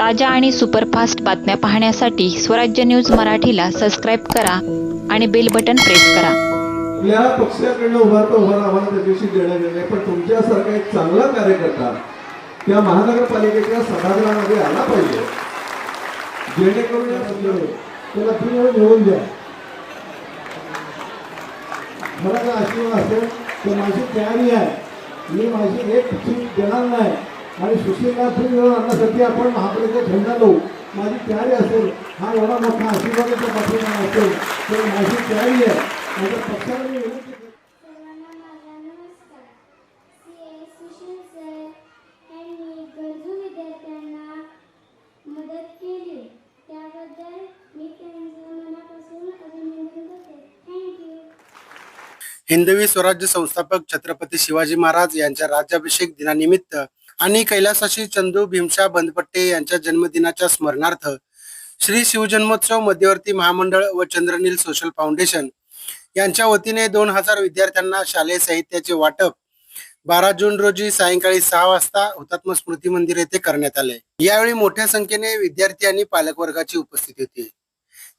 ताज्या आणि सुपरफास्ट बातम्या पाहण्यासाठी स्वराज्य न्यूज मराठीला सबस्क्राईब करा आणि बेल बटन प्रेस करा. आपल्या पक्षाकडनं उभारता उभार आम्हाला त्याच्याशी देणं घेणं आहे पण तुमच्यासारखा एक चांगला कार्यकर्ता त्या महानगरपालिकेच्या सभागृहामध्ये आला पाहिजे. जेणेकरून या त्याला तीन वेळ मिळवून द्या. मला जर आशीर्वाद असेल? तर माझी तयारी आहे. मी माझी एक सीट देणार नाही. आणि सुशीलला फ्री आणण्यासाठी आपण महापालिकेचा झेंडा लावू माझी तयारी असेल हा एवढा मोठा आशीर्वादाचा पाठिंबा असेल तर माझी तयारी आहे. माझ्या पक्षाला मी विनंती हिंदवी स्वराज्य संस्थापक छत्रपती शिवाजी महाराज यांच्या राज्याभिषेक दिनानिमित्त आणि कैलासाशी चंदू भीमशा बंदपट्टे यांच्या जन्मदिनाच्या स्मरणार्थ श्री शिवजन्मोत्सव मध्यवर्ती महामंडळ व चंद्रनील सोशल फाउंडेशन यांच्या वतीने दोन हजार विद्यार्थ्यांना शालेय साहित्याचे वाटप बारा जून रोजी सायंकाळी सहा वाजता हुतात्मा स्मृती मंदिर येथे करण्यात आले. यावेळी मोठ्या संख्येने विद्यार्थी आणि पालक वर्गाची उपस्थिती होती.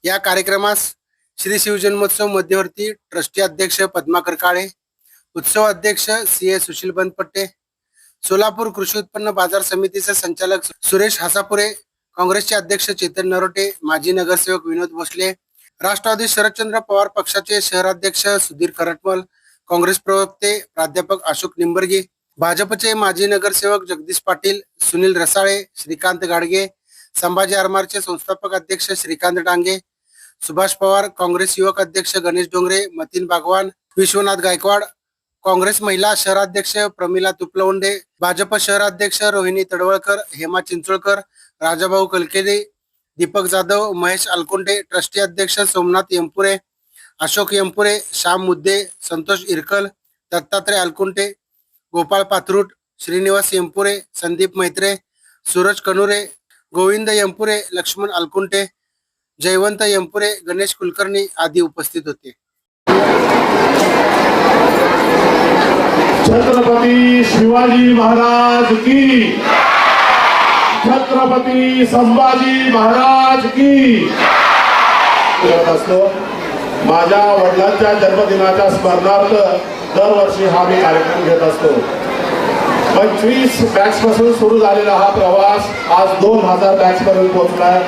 या कार्यक्रमास श्री शिवजन्मोत्सव मध्यवर्ती ट्रस्टी अध्यक्ष पद्माकर काळे उत्सव अध्यक्ष सी ए सुशील बंदपट्टे सोलापूर कृषी उत्पन्न बाजार समितीचे संचालक सुरेश हासापुरे काँग्रेसचे अध्यक्ष चेतन नरोटे माजी नगरसेवक विनोद भोसले राष्ट्रवादी शरदचंद्र पवार पक्षाचे शहराध्यक्ष सुधीर खरटमल काँग्रेस प्रवक्ते प्राध्यापक अशोक निंबर्गे भाजपचे माजी नगरसेवक जगदीश पाटील सुनील रसाळे श्रीकांत गाडगे संभाजी आरमारचे संस्थापक अध्यक्ष श्रीकांत डांगे सुभाष पवार काँग्रेस युवक अध्यक्ष गणेश डोंगरे मतीन बागवान विश्वनाथ गायकवाड काँग्रेस महिला शहराध्यक्ष प्रमिला तुपलवंडे भाजप शहराध्यक्ष रोहिणी तडवळकर हेमा चिंचोळकर राजाभाऊ कलकेरे दीपक जाधव महेश अलकुंडे ट्रस्टी अध्यक्ष सोमनाथ यमपुरे अशोक यमपुरे श्याम मुद्दे संतोष इरकल दत्तात्रय अलकुंटे गोपाळ पाथरूट श्रीनिवास यमपुरे संदीप मैत्रे सूरज कनुरे गोविंद यमपुरे लक्ष्मण अलकुंटे जयवंत यमपुरे गणेश कुलकर्णी आदी उपस्थित होते. छत्रपती शिवाजी महाराज की? छत्रपती संभाजी महाराज की? करत असतो माझ्या वडिलांच्या जन्मदिनाच्या स्मरणार्थ दरवर्षी हा मी कार्यक्रम घेत असतो. पंचवीस बॅच पासून सुरू झालेला हा प्रवास आज दोन हजार बॅच पर्यंत पोहोचलाय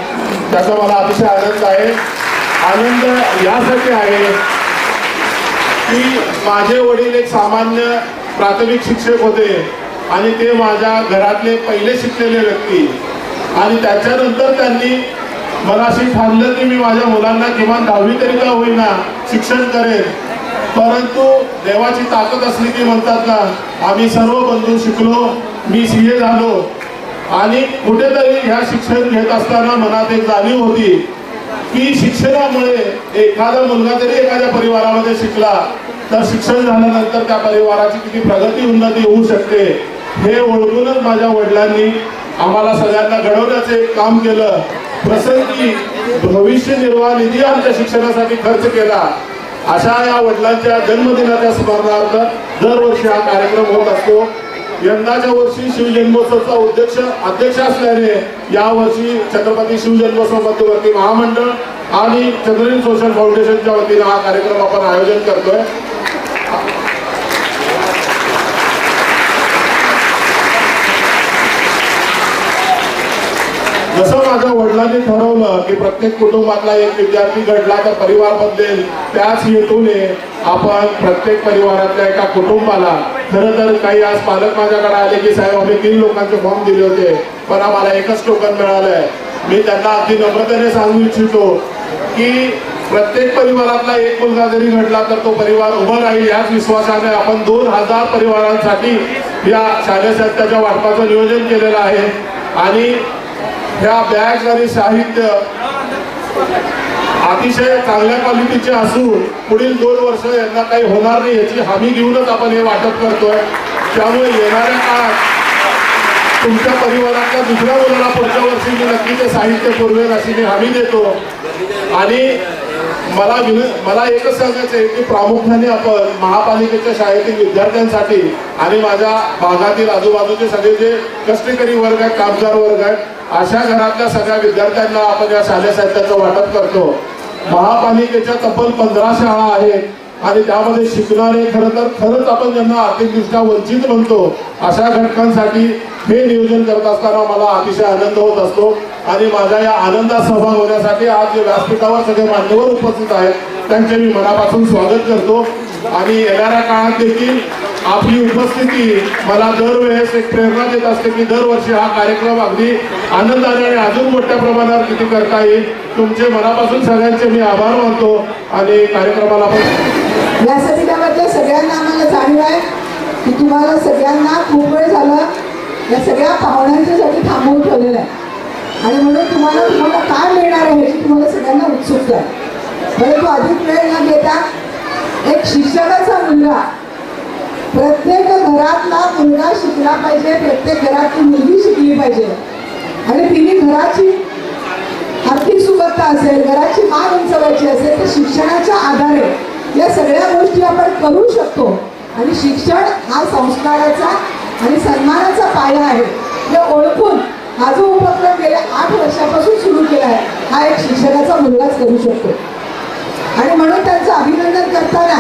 त्याचा मला अतिशय आनंद आहे. आनंद यासाठी आहे की माझे वडील एक सामान्य प्राथमिक शिक्षक होते आणि ते माझ्या घरातले पहिले शिकलेले व्यक्ती. आणि त्याच्यानंतर त्यांनी मनाशी ठाणलं की मी माझ्या मुलांना किमान दहावी तरी का होईना शिक्षण करेन. परंतु देवाची ताकद असली की म्हणतात ना आम्ही सर्व बंधू शिकलो मी सी ए झालो. आणि कुठेतरी ह्या शिक्षण घेत असताना मनात एक जाणीव होती की शिक्षणामुळे एखादा मुलगा जरी एखाद्या परिवारामध्ये शिकला तर शिक्षण झाल्यानंतर त्या परिवाराची किती प्रगती उन्नती होऊ शकते हे ओळखूनच माझ्या वडिलांनी आम्हाला सगळ्यांना घडवण्याचे एक काम केलं. प्रसंगी भविष्य निर्वाह निधी आमच्या शिक्षणासाठी खर्च केला. अशा या वडिलांच्या जन्मदिनाच्या स्मरणार्थ दरवर्षी हा कार्यक्रम होत असतो. यंदाच्या वर्षी शिवजन्मोत्सवचा उद्देश अध्यक्ष असल्याने यावर्षी छत्रपती शिवजन्मोत्सव मध्यवर्ती महामंडळ आणि चंद्रीन सोशल फाउंडेशनच्या वतीने हा कार्यक्रम आपण आयोजन करतोय. जसं माझ्या वडिलांनी ठरवलं की प्रत्येक कुटुंबातला एक विद्यार्थी घडला तर परिवार बदलेल त्याच हेतूने आपण प्रत्येक परिवारातल्या एका कुटुंबाला खरं तर काही आज पालक माझ्याकडे आले की साहेब आम्ही तीन लोकांचे फॉर्म दिले होते पण आम्हाला एकच टोकन मिळालंय. मी त्यांना अगदी नम्रतेने सांगू इच्छितो की प्रत्येक परिवारातला एक मुलगा जरी घडला तर तो परिवार उभा राहील याच विश्वासाने आपण दोन हजार परिवारांसाठी या शालेय साहित्याच्या वाटपाचं नियोजन केलेलं आहे. आणि ह्या बॅग आणि साहित्य अतिशय चांगल्या क्वालिटीचे असून पुढील दोन वर्ष यांना काही होणार नाही याची हमी घेऊनच आपण हे वाटप करतोय. त्यामुळे येणाऱ्या काळात तुमच्या परिवारातल्या दुसऱ्या मुलाला पुढच्या वर्षी मी नक्की ते साहित्य पुरवेल अशी मी हमी देतो. आणि मला विन मला एकच सांगायचं आहे की प्रामुख्याने आपण महापालिकेच्या शाळेतील विद्यार्थ्यांसाठी आणि माझ्या भागातील आजूबाजूचे सगळे जे कष्टकरी वर्ग आहेत कामगार वर्ग आहेत अशा घरातल्या सगळ्या विद्यार्थ्यांना आपण या शालेय साहित्याचं वाटप करतो. महापालिकेच्या तब्बल पंधरा शाळा आहेत आणि त्यामध्ये शिकणारे खरं तर खरंच आपण ज्यांना आर्थिकदृष्ट्या वंचित म्हणतो अशा घटकांसाठी हे नियोजन करत असताना मला अतिशय आनंद होत असतो. आणि माझ्या या आनंदात सहभाग होण्यासाठी आज जे व्यासपीठावर सगळे मान्यवर उपस्थित आहेत त्यांचे मी मनापासून स्वागत करतो. आणि येणाऱ्या काळात देखील आपली उपस्थिती मला दरवेळेस एक प्रेरणा देत असते की दरवर्षी हा कार्यक्रम अगदी आनंदाने आणि अजून मोठ्या प्रमाणावर किती करता येईल तुमचे मनापासून सगळ्यांचे मी आभार मानतो. आणि कार्यक्रमाला पण यासाठी सगळ्यांना आम्हाला जाणीव आहे की तुम्हाला सगळ्यांना खूप वेळ झालं. या सगळ्या पाहुण्यांच्यासाठी थांबवून ठेवलेलं आहे. आणि म्हणून तुम्हाला तुम्हाला काय मिळणार आहे ह्याची तुम्हाला सगळ्यांना उत्सुकता आहे परंतु अधिक वेळ न घेता एक शिक्षकाचा मुलगा प्रत्येक घरातला मुलगा शिकला पाहिजे प्रत्येक घरातली मुलगी शिकली पाहिजे. आणि तिने घराची आर्थिक सुबत्ता असेल घराची मान उंचवायची असेल तर शिक्षणाच्या आधारे या सगळ्या गोष्टी आपण करू शकतो. आणि शिक्षण हा संस्काराचा आणि सन्मानाचा पाया आहे. हे ओळखून हा जो उपक्रम गेल्या आठ वर्षापासून सुरू केला आहे हा एक शिक्षकाचा मुलगाच करू शकतो. आणि म्हणून त्यांचं अभिनंदन करताना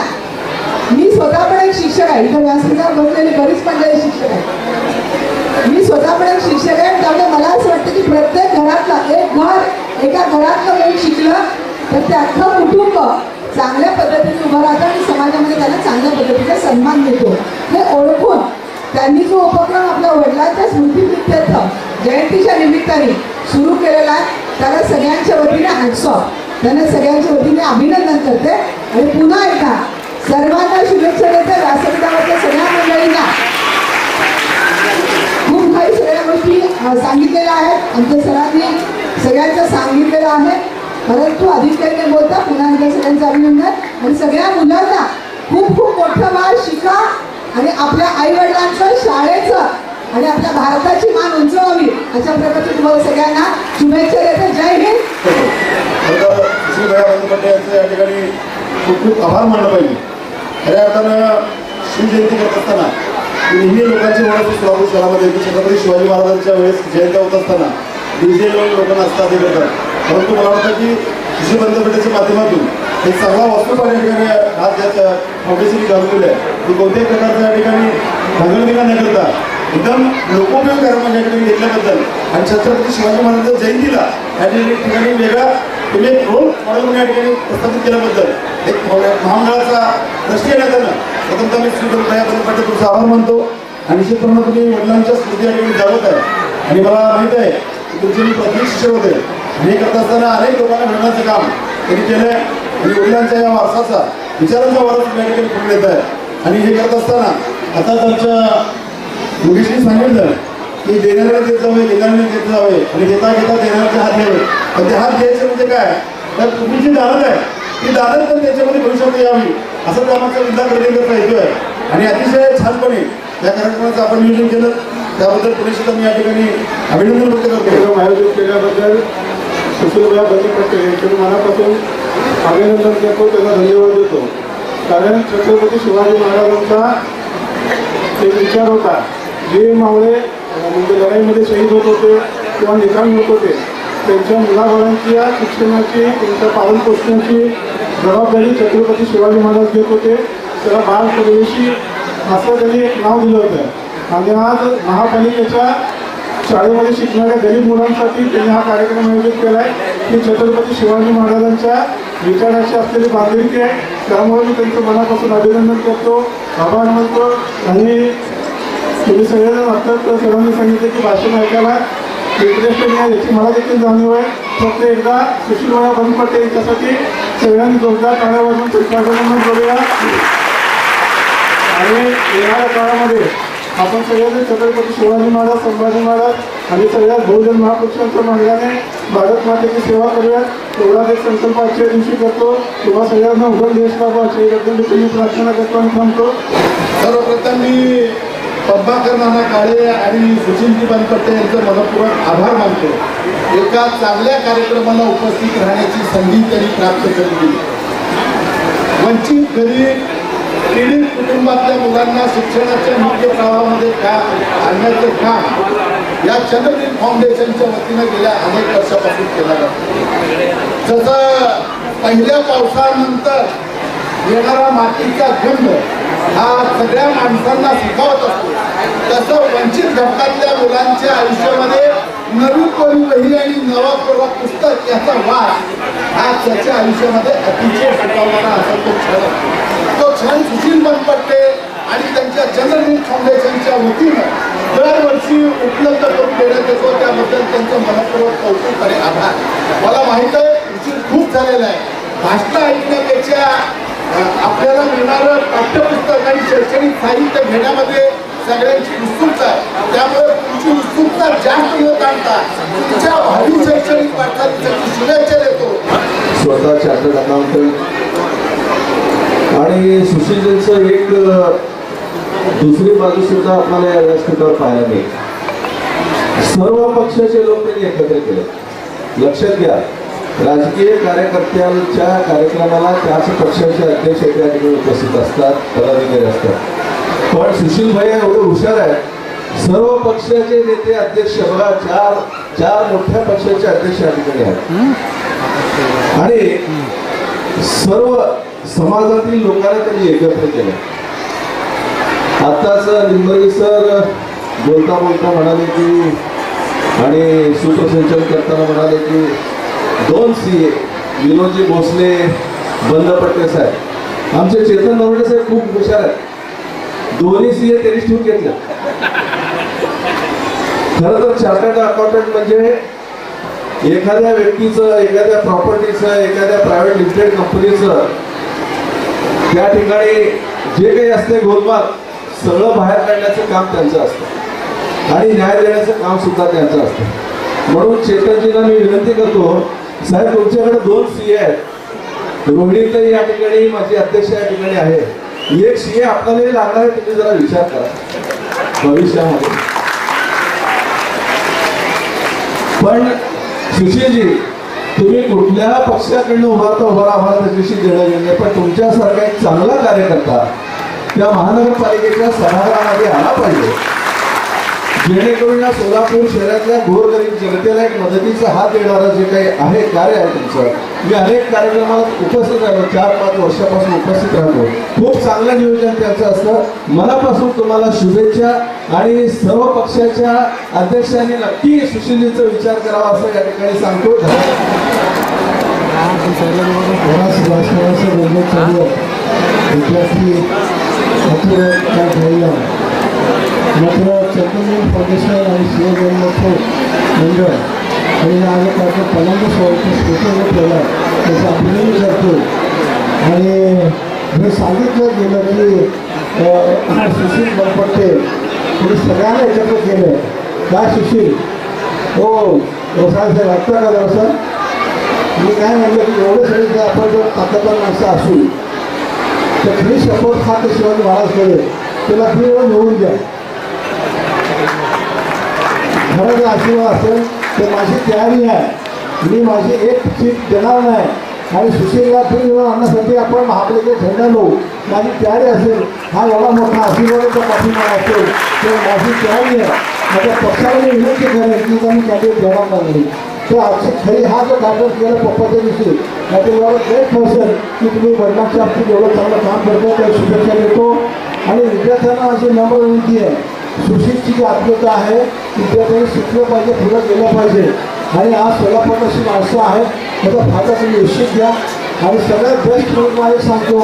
मी स्वतः पण एक शिक्षक आहे. इथं व्यासपीठावर बसलेले बरीच मंडळी शिक्षक आहे मी स्वतः पण एक शिक्षक आहे त्यामुळे मला असं वाटतं की प्रत्येक घरातला एक घर एका घरातलं मूल शिकलं तर ते अख्खं कुटुंब चांगल्या पद्धतीने उभं राहतं आणि समाजामध्ये त्याला चांगल्या पद्धतीचा सन्मान मिळतो. हे ओळखून त्यांनी जो उपक्रम आपल्या वडिलांच्या स्मृतीप्रित्यर्थ जयंतीच्या निमित्ताने सुरू केलेला आहे. त्याला सगळ्यांच्या वतीने हॅट्सऑफ त्यांना सगळ्यांच्या वतीने अभिनंदन करते. आणि पुन्हा एकदा सर्वांना शुभेच्छा देते व्यासपीठावरच्या सगळ्या मंडळींना. खूप काही सगळ्या गोष्टी सांगितलेल्या आहेत. आमच्या सरांनी सगळ्यांचं सांगितलेलं आहे. परंतु अधिक बोलता पुन्हा एकदा सगळ्यांचं अभिनंदन. आणि सगळ्या मुलांना खूप खूप मोठं वार शिका. आणि आपल्या आई वडिलांचं शाळेचं आणि आपल्या भारताची मान उंचवावी अशा प्रकारचे तुम्हाला सगळ्यांना शुभेच्छा देते. जय हिंद. यांचं या ठिकाणी खूप खूप आभार मानलं पाहिजे. खऱ्या अर्थानं शिवजयंती करत असताना नेहमी लोकांची ओळख सोलापूर शहरामध्ये छत्रपती शिवाजी महाराजांच्या वेळेस जयंत्या होत असताना डीजे लोक लोकांना असतात हे करतात परंतु मला वाटतं की कृषी बंधपेठेच्या माध्यमातून हे चांगला वस्तूपर्यंत या ठिकाणी हात ज्याच्या फाउंडेशननी आहे कोणत्याही प्रकारच्या या ठिकाणी भांगडधिका न करता एकदम लोकोपयोग कार्यक्रम या ठिकाणी घेतल्याबद्दल आणि छत्रपती शिवाजी महाराजांच्या जयंतीला या ठिकाणी ठिकाणी वेगळा तुम्ही एक रोल मॉडेल म्हणून या ठिकाणी प्रस्थापित केल्याबद्दल एक महामंडळाचा दृष्टी येण्यात प्रथमतः मी श्री दया तुमचा आभार मानतो. आणि निश्चितपणे तुम्ही वडिलांच्या स्मृती या ठिकाणी जागत आहे. आणि मला माहीत आहे की तुमचे मी प्राथमिक शिक्षक होते आणि हे करत असताना अनेक लोकांना मिळण्याचं काम त्यांनी केलं आहे आणि वडिलांच्या या वारसाचा विचारांचा वारसा या ठिकाणी पुढे येत आहे आणि हे करत असताना आताच आमच्या मुलीशी सांगितलं की देणाऱ्याला देत जावे देणाऱ्याने देत जावे. आणि घेता घेता देणाऱ्याचे हात घ्यावे. पण ते हात घ्यायचे म्हणजे काय? तर तुम्ही जी दानत आहे. ती दानत पण त्याच्यामध्ये भविष्यात यावी. असं कामाचा विचार करण्याचा हेतू आहे. आणि अतिशय छानपणे या कार्यक्रमाचं आपण नियोजन केलं. त्याबद्दल पुरेशी मी या ठिकाणी अभिनंदन व्यक्त करतो. कार्यक्रम आयोजित केल्याबद्दल सुशीलभाई बंदपट्टे यांचे मनापासून अभिनंदन करतो त्यांना धन्यवाद देतो. कारण छत्रपती शिवाजी महाराजांचा एक विचार होता जे मावळे म्हणजे लढाईमध्ये शहीद होत होते किंवा निकामी होत होते त्यांच्या मुलाबाळांची या शिक्षणाची त्यांच्या पालन पोषणाची जबाबदारी छत्रपती शिवाजी महाराज घेत होते. त्याला बाल प्रवेशी असं त्यांनी एक नाव दिलं होतं. आणि आज महापालिकेच्या शाळेमध्ये शिकणाऱ्या गरीब मुलांसाठी त्यांनी हा कार्यक्रम आयोजित केला आहे की छत्रपती शिवाजी महाराजांच्या विचाराची असलेली बांधिलकी आहे. त्यामुळे मी त्यांचं मनापासून अभिनंदन करतो. आभार मानतो. आणि तुम्ही सगळेजण आता सरांनी सांगितलं की भाषण ऐकायला इंटरेस्ट आहे याची मला देखील जाणीव आहे. फक्त एकदा सुशीलवाया बंद पडते याच्यासाठी सगळ्यांनी जोरदार टाळ्या वाजवून चित्राकडून करूया आणि येणाऱ्या काळामध्ये आपण सगळेजण छत्रपती शिवाजी महाराज संभाजी महाराज आणि सगळ्या बहुजन महापुरुषांच्या मार्गाने भारत मातेची सेवा करूयात. एवढा एक संकल्प आजच्या दिवशी करतो. किंवा सगळ्यांना उघड देश बाबा अशी एकदम मी प्रार्थना करतो आणि थांबतो. सर्वप्रथम मी प्रभाकर नाना काळे आणि सुशीलजी बनपट्टे यांचं मनपूर्वक आभार मानतो. एका चांगल्या कार्यक्रमाला उपस्थित राहण्याची संधी त्यांनी प्राप्त करून वंचित गरीब पीडित कुटुंबातल्या मुलांना शिक्षणाच्या मुख्य प्रवाहामध्ये का आणण्याचं काम या चंद्रदीप फाउंडेशनच्या वतीनं गेल्या अनेक वर्षापासून केला जातो. जसं पहिल्या पावसानंतर येणारा मातीचा गंध हा सगळ्या माणसांना शिकवत असतो. तसं वंचित घटकातल्या मुलांच्या आयुष्यामध्ये नवी कोणी वही आणि नवा कोरा पुस्तक याचा वास हा त्याच्या आयुष्यामध्ये अतिशय शिकवणारा असा तो क्षण तो क्षण सुशील बनपट्टे आणि त्यांच्या जनरल फाउंडेशनच्या वतीनं दरवर्षी उपलब्ध करून देण्यात येतो त्याबद्दल त्यांचं मनपूर्वक कौतुक आणि आभार मला माहीत आहे उशीर खूप झालेला आहे भाषणं ऐकण्यापेक्षा अ, आपल्याला मिळणारं पाठ्यपुस्तक आणि शैक्षणिक साहित्य घेण्यामध्ये सगळ्यांची उत्सुकता आहे. त्यामुळे तुमची उत्सुकता जास्त न काढता तुमच्या भावी शैक्षणिक वाटचालीसाठी शुभेच्छा देतो स्वतः चार्टर्ड अकाउंटंट आणि सुशीलजींचं एक दुसरी बाजू सुद्धा आपल्याला या व्यासपीठावर पाहायला मिळेल. सर्व पक्षाचे लोक त्यांनी एकत्र केले. लक्षात घ्या. राजकीय कार्यकर्त्यांच्या कार्यक्रमाला त्याच पक्षाचे अध्यक्ष त्या ठिकाणी उपस्थित असतात पदाधिकारी असतात. पण सुशीलभाई एवढे हुशार आहेत. सर्व पक्षाचे नेते अध्यक्ष बघा चार चार मोठ्या पक्षाचे अध्यक्ष या ठिकाणी आहेत. आणि सर्व समाजातील लोकांना त्यांनी एकत्र केलं आताच लिंबर्गी सर बोलता बोलता म्हणाले की आणि सूत्रसंचलन करताना म्हणाले की दोन सी ए विनोदजी भोसले बंद पट्टे साहेब. आमचे चेतन नवडे साहेब खूप हुशार आहेत. दोन्ही सी ए त्यांनी ठेवून घेतल्या. खरं तर चार्टर्ड अकाउंटंट म्हणजे एखाद्या व्यक्तीचं एखाद्या प्रॉपर्टीचं एखाद्या प्रायव्हेट लिमिटेड कंपनीचं त्या ठिकाणी जे काही असते गोलमाल सगळं बाहेर काढण्याचं काम त्यांचं असतं. आणि न्याय देण्याचं काम सुद्धा त्यांचं असतं. म्हणून चेतनजीला मी विनंती करतो साहेब तुमच्याकडे दोन सी आहेत. रोहिणीताई या ठिकाणी माझी अध्यक्ष या ठिकाणी आहे. एक सी ए लागणार आहे तुम्ही जरा विचार करा. भविष्यामध्ये. पण सुशीलजी तुम्ही कुठल्या पक्षाकडनं उभारता उभारा आम्हाला त्याच्याशी देणं घेणं नाही. पण तुमच्यासारखा एक चांगला कार्यकर्ता त्या महानगरपालिकेच्या सभागृहामध्ये आला पाहिजे. जेणेकरून या सोलापूर शहरातल्या गोरगरीब जनतेला एक मदतीचा हात देणारं जे काही आहे कार्य आहे तुमचं. मी अनेक कार्यक्रमात उपस्थित राहतो चार पाच वर्षापासून उपस्थित राहतो खूप चांगलं नियोजन त्यांचं असतं. मनापासून तुम्हाला शुभेच्छा आणि सर्व पक्षाच्या अध्यक्षांनी नक्की सुशीलजीचा विचार करावा असं या ठिकाणी सांगतो. राजकारणाचं चालू आहे मात्र काय घ्यायला फाउंडेशन आणि शिवजन्मोत्सव मंडळ आणि आज त्याचं पहिल्यांदा सोहळ्याचं स्पेशल केलं त्याचं अभिनंदन करतो. आणि हे सांगितलं गेलं की सुशील बनपट्टे तुम्ही सगळ्यांना एकत्र केलं काय सुशील? हो रोसाळ साहेब वाटतं का जरासं मी काय म्हणलं की एवढं सगळे आपण जर ताकदवान माणसं असू तर खरी सपोर्ट हा ते शिवाजी महाराज केले त्याला केवळ निवडून द्या खरं आशीर्वाद असेल तर माझी तयारी आहे. मी माझी एक सीट देणार नाही. आणि सुशीलला फ्री निवडून आणण्यासाठी आपण महापालिकेत झेंडा लावू माझी तयारी असेल हा एवढा मोठा आशीर्वादाचा पाठिंबा असेल तर माझी तयारी आहे. माझ्या पक्षाला मी विनंती करेन की मी कॅन्डिडेट देणार नाही तर आजची खरी हा जो कार्यक्रम केला पप्पाच्या दिवशी त्याच्या एवढं ग्रेट पर्सन की तुम्ही वडिलांच्या बाबतीत एवढं चांगलं काम करता त्या शुभेच्छा देतो. आणि विद्यार्थ्यांना अशी नम्र विनंती आहे. सुशिक्षित जी आत्मता आहे विद्यार्थ्यांनी शिकलं पाहिजे पुढं गेलं पाहिजे. आणि आज सोलापूर अशी माणसं आहेत त्याचा फायदा तुम्ही निश्चित घ्या. आणि सगळ्यात बेस्ट म्हणून माझे सांगतो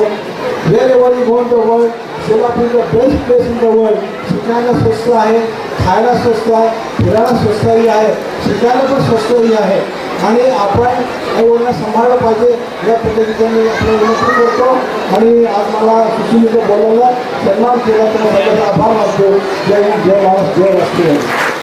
well ever you gone the world Solapur the best place in the world शिकायला स्वस्त आहे खायला स्वस्त आहे फिरायला स्वस्तही आहे शिकायला पण स्वस्तही आहे. आणि आपण आईवडिलांना सांभाळलं पाहिजे. या पद्धतीने मी आपल्याला विनंती करतो. आणि आज मला सुशील बोलवलं. सन्मान केला तर आभार मानतो. जय हिंद जय महाराष्ट्र जय राष्ट्रीय.